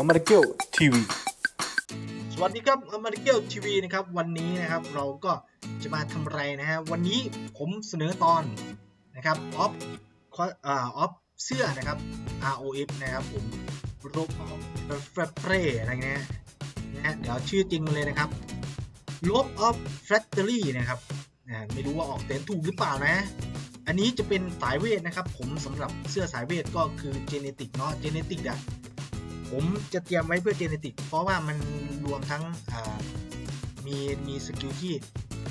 อมริเกียวทีวีสวัสดีครับอมริเกียวทีวีนะครับ วันนี้นะครับเราก็จะมาทำไรนะฮะวันนี้ผมเสนอตอนนะครับออฟออฟเสื้อนะครับ ROF นะครับผมรบเฟรเฟรอะไรเงี้ยนะเดี๋ยวชื่อจริงมาเลยนะครับลบออฟแฟคทอรี่นะครับอ่าไม่รู้ว่าออกเสียงถูกหรือเปล่านะ อันนี้จะเป็นสายเวทนะครับ ผมสำหรับเสื้อสายเวทก็คือเจเนติกเนาะเจเนติกอะ ผมจะเตรียมไว้เพื่อเจเนติกเพราะว่ามันรวมทั้งมีมีสกิลที่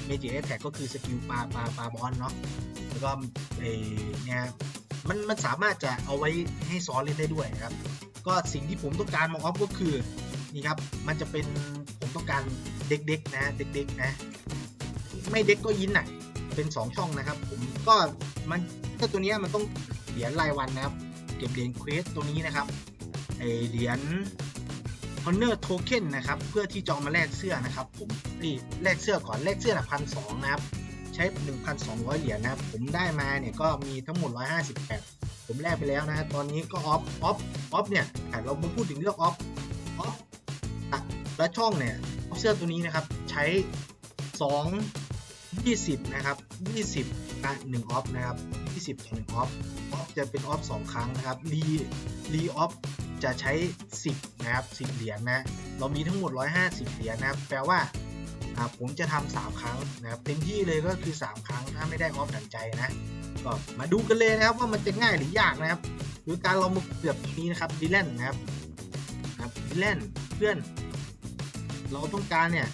เมจิเอฟแท็กก็คือสกิลปลาปลาปลาบอลเนาะแล้วก็เอเนี่ยมันมันสามารถจะเอาไว้ให้ซ้อนเล่นได้ด้วยครับ ก็สิ่งที่ผมต้องการมาออฟก็คือนี่ครับมันจะเป็นผมต้องการเด็กๆนะเด็กๆนะ ไม่เด็กก็ยินน่ะเป็น 2 ช่องนะครับ ผมก็มันถ้าตัวเนี้ยมันต้องเหรียญรายวันนะครับ เก็บเหรียญเควสตัวนี้นะครับ ไอเหรียญ Honor Token นะครับ เพื่อที่จอามาแลกเสื้อนะครับผมนี่แลกเสื้อก่อนแลกเสื้อละพันสองนะครับ ใช้ 1,200 เหรียญนะครับ ผมได้มาเนี่ยก็มีทั้งหมด 158 ผมแลกไปแล้วนะตอนนี้ก็ออฟออฟออฟเนี่ยอ่เรามาพูดถึงเรื่องออฟออฟและช่องเนี่ยออฟเสื้อตัวนี้นะครับใช้ 2 20 นะครับ 20นะ1ออฟนะครับ 20ต่อ1ออฟออฟจะเป็นออฟ2ครั้งนะครับรีรีออฟ จะใช้ 10 นะครับ 10 เหรียญนะ เรามีทั้งหมด 150 เหรียญนะครับ แปลว่าผมจะทำ3ครั้งนะครับ เต็มที่เลยก็คือ 3 ครั้ง ถ้าไม่ได้ออฟดังใจนะ ก็มาดูกันเลยนะครับว่ามันจะง่ายหรือยากนะครับโดยการเรามาเกือบนี้นะครับดิแลนนะครับครับดิแลนเพื่อน เราต้องการเนี่ย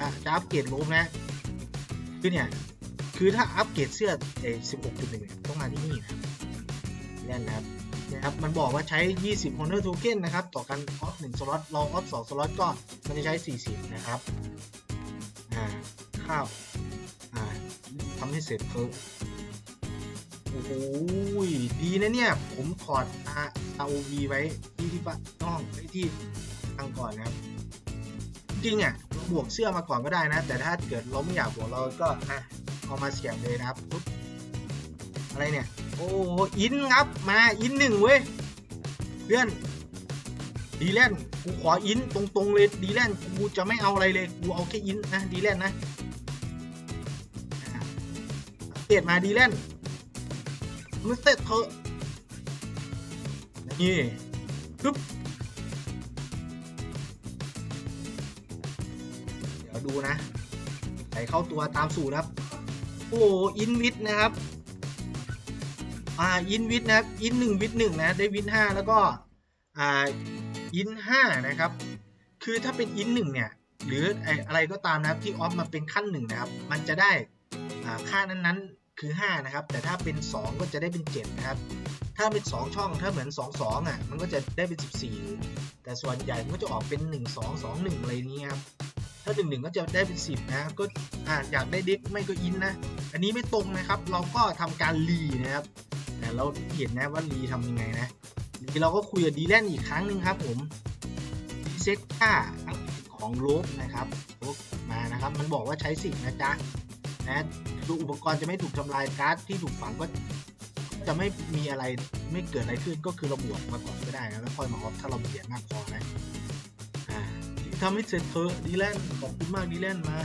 อะจะอัปเกรดโลมนะ คือเนี่ย คือถ้าอัปเกรดเสื้อเอ16.1เนี่ยต้องมาที่นี่นะดิแลนนะครับ นะครับมันบอกว่าใช้ 20 Honor Token นะครับ ต่อกันออฟ1สล็อตลองออฟ2สล็อตก็มันจะใช้ 40 นะครับอ่าข้าวอ่าทำให้เสร็จเถอะโอ้โหดีนะเนี่ย ผมถอด ROV ไว้ที่ที่บ้านน้องไว้ที่ทางก่อนนะครับ จริงอะเราบวกเสื้อมาก่อนก็ได้นะ แต่ถ้าเกิดเราไม่อยากบวกเราก็อะเอามาเสียงเลยนะครับปุ๊บ อะไรเนี่ย โอ้อินครับ มาอินหนึ่งเว้ยเพื่อนดีแลนกูขออินตรงๆเลยดีแลนกูจะไม่เอาอะไรเลยกูเอาแค่อินนะดีแลนนะเปลี่ยนมาดีแลนมันเสร็จเถอะนี่ปึ๊บเดี๋ยวดูนะ ใส่เข้าตัวตามสูตรครับ โอ้อินวิทนะครับ อ่าอินวิทนะครับอินหนึ่งวิทหนึ่งนะได้วิทห้าแล้วก็อ่าอินห้านะครับ คือถ้าเป็นอินหนึ่งเนี่ยหรืออะไรก็ตามนะครับที่ออฟมาเป็นขั้นหนึ่งนะครับ มันจะได้อ่าค่านั้นๆคือ 5 นะครับ แต่ถ้าเป็น 2 ก็จะได้เป็น 7 นะครับ ถ้าเป็น 2 ช่องถ้าเหมือน 2 2อะมันก็จะได้เป็น 14 แต่ส่วนใหญ่มันก็จะออกเป็น 1 2 2 1 อะไรนี้ครับถ้า 1 1 ก็จะได้เป็น 10 นะก็อ่าอยากได้เด็กไม่ก็อินนะ อันนี้ไม่ตรงนะครับ เราก็ทำการรีนะครับ แต่เราเห็นนะว่ารีทำยังไงนะรีเราก็คุยกับดีแลนอีกครั้งหนึ่งครับผมรีเซ็ตค่าของโลบนะครับโลบมานะครับ มันบอกว่าใช้สิบนะจ๊ะนะดูอุปกรณ์จะไม่ถูกทำลายการ์ดที่ถูกฝังก็จะไม่มีอะไรไม่เกิดอะไรขึ้นก็คือเราบวกมาก่อนก็ได้นะแล้วค่อยมาออฟถ้าเราเบียดมากพอนะอ่าทำให้เสร็จเธอะดีแลนขอบคุณมากดีแลนมา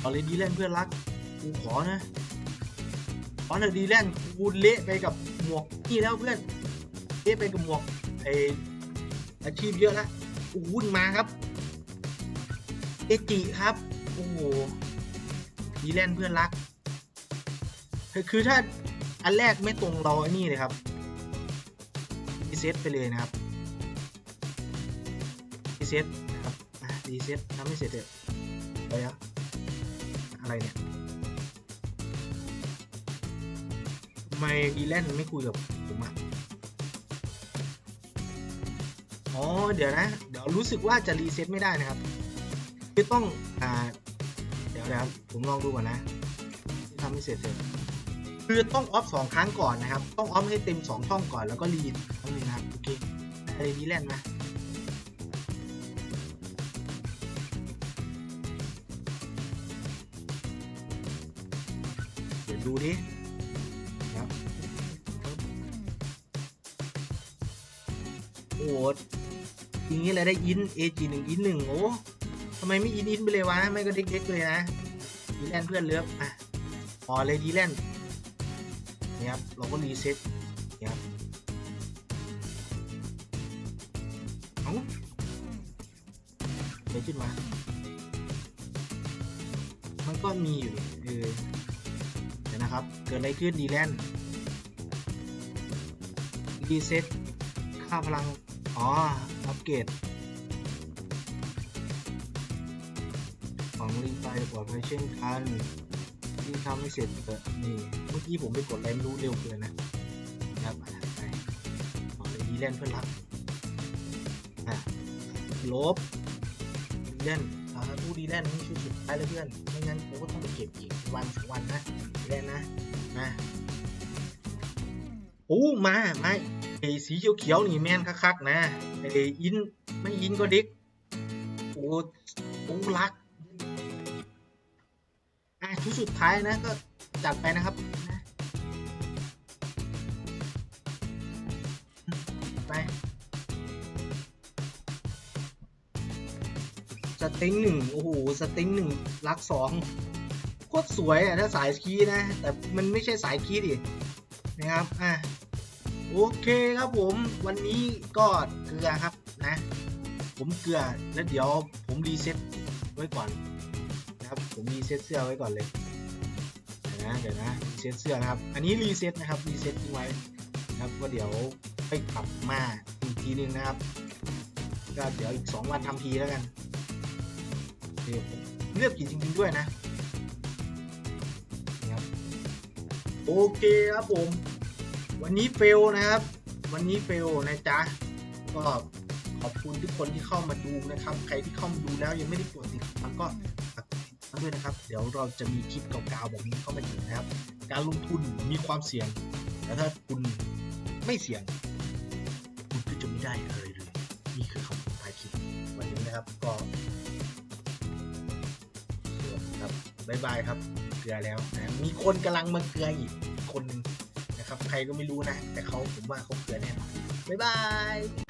เอาเลยดีแลนเพื่อนรักกูขอนะ อเถอะดีแลนกูเละไปกับหมวกนี่แล้วเพื่อนเละไปกับหมวกไออาชีพเยอะละอู้วุ่นมาครับ เอจิครับ โอ้โหดีแลน์เพื่อนรัก คือถ้าอันแรกไม่ตรงเราอันนี้เลยครับรีเซ็ตไปเลยนะครับรีเซ็ตนะครับรีเซ็ตทำให้เสร็จเลยไปอะอะไรเนี่ย ไมดีแลนไม่คุยกับผมอะ อ๋อ เดี๋ยวนะ เดี๋ยวรู้สึกว่าจะรีเซ็ตไม่ได้นะครับคือต้อง อ่า เดี๋ยวนะครับ ผมลองดูก่อนนะที่ทำให้เสร็จเสร็จคือต้องออฟสองครั้งก่อนนะครับ ต้องออฟให้เต็มสองช่องก่อนแล้วก็รีดครั้งนึงนะครับ โอเคอะไรดีแลนด์มาเดี๋ยวดูดิ โอ้โหอย่างนี้เลยได้อิน AG หนึ่งอินหนึ่งโอ้ทำไมไม่อินอินไปเลยวะ ไม่ก็เด็กๆเลยนะดีแลนเพื่อนเลิฟอะพอเลยดีแลนนี่ครับเราก็รีเซ็ตนี่ครับเอ้าเดี๋ยวขึ้นมา มันก็มีอยู่เออเดี๋ยวนะครับ เกิดอะไรขึ้นดีแลนรีเซ็ตค่าพลัง อ๋อ อัปเกรดของลิงไปปลอดภัยเช่นกันที่ทำไม่เสร็จเกิดนี่ เมื่อกี้ผมไปกดอะไรไม่รู้เร็วเกินนะนะครับอะไปต่อเลยดีแลนเพื่อนรักอะลบดีแลนอ่าตู้ดีแลนนี่ชุดสุดท้ายเลยเพื่อน ไม่งั้นผมก็ต้องไปเก็บอีกวันสองวันนะดีแลนนะนะโอ้มา มา ไอ้สีเขียวๆนี่แม่นคักๆนะไอ้อินไม่อินก็ด็กโอ้โอ้รักอะชุดสุดท้ายนะก็จัดไปนะครับไปสติงหนึ่งโอ้โหสติงหนึ่งลักสองโคตรสวยอะถ้าสายคีนะ แต่มันไม่ใช่สายคีดินะครับอะ โอเคครับผมวันนี้ก็เกลือครับนะ ผมเกลือแล้วเดี๋ยวผมรีเซ็ตไว้ก่อนนะครับผมรีเซ็ตเสื้อไว้ก่อนเลยนะเดี๋ยวนะรีเซ็ตเสื้อนะครับ อันนี้รีเซ็ตนะครับรีเซ็ตทิ้งไว้นะครับก็เดี๋ยวไปกลับมาอีกทีนึงนะครับ ก็เดี๋ยวอีกสองวันทำทีแล้วกันเรียวผมเลือกผิดจริงๆด้วยนะโอเคครับผม วันนี้เฟลนะครับ วันนี้เฟลนะจ๊ะ ก็ขอบคุณทุกคนที่เข้ามาดูนะครับ ใครที่เข้ามาดูแล้วยังไม่ได้กดติดตามก็ฝากติดตามด้วยนะครับ เดี๋ยวเราจะมีคลิปเก่าๆแบบนี้เข้ามาอีกนะครับ การลงทุนมีความเสี่ยงแต่ถ้าคุณไม่เสี่ยง คุณก็จะไม่ได้อะไรเลย นี่คือคำพูดท้ายคลิปวันนี้นะครับก็ครับบายบายครับ เกลือแล้วนะมีคนกำลังมาเกลืออีกคนนึง ครับใครก็ไม่รู้นะ แต่เขาผมว่าเขาเกลือแน่นอนบายบาย